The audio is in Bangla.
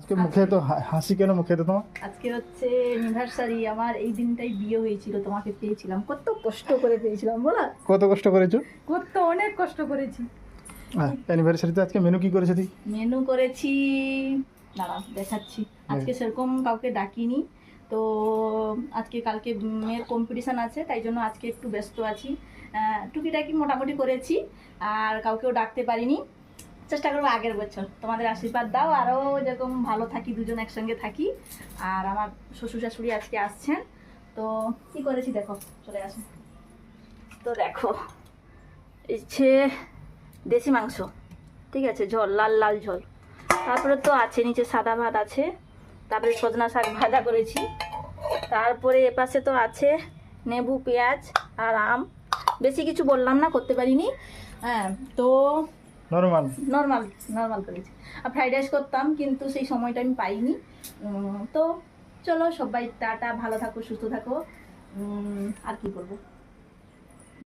আজকে মুখে তো হাসি কেন মুখে তো তোমার? আজকে হচ্ছে অ্যানিভার্সারি আমার এই দিনটাই বিয়ে হয়েছিল তোমাকে পেয়েছিলাম। কত কষ্ট করে পেয়েছিলাম বলা? কত কষ্ট করেছ? কত অনেক কষ্ট করেছি। অ্যানিভার্সারিতে আজকে মেনু কি করেছে তুই মেনু করেছি দাঁড়া দেখাচ্ছি। আজকে সেরকম কাউকে ডাকিনি তো আজকে কালকে মেয়ের কম্পিটিশান আছে তাই জন্য আজকে একটু ব্যস্ত আছি। টুকিটাকি মোটামুটি করেছি আর কাউকেও ডাকতে পারিনি। চেষ্টা করব আগের বছর। তোমাদের আশীর্বাদ দাও আরও যেরকম ভালো থাকি, দুজন একসঙ্গে থাকি। আর আমার শ্বশুর শাশুড়ি আজকে আসছেন। তো কি করেছি দেখো, চলে আসো। তো দেখো ইচ্ছে দেশি মাংস, ঠিক আছে, ঝোল, লাল লাল ঝোল। তারপরে তো আছে, নিচে সাদা ভাত আছে। তারপরে সজনা শাক ভাজা করেছি। তারপরে এপাশে তো আছে নেবু পেঁয়াজ আর আম। বেশি কিছু বললাম না, করতে পারিনি। হ্যাঁ তো নর্মাল নর্মাল নর্মাল করেছি। আর ফ্রাইড রাইস করতাম, কিন্তু সেই সময়টা আমি পাইনি। তো চলো সবাই টাটা, ভালো থাকো, সুস্থ থাকো। আর কি করব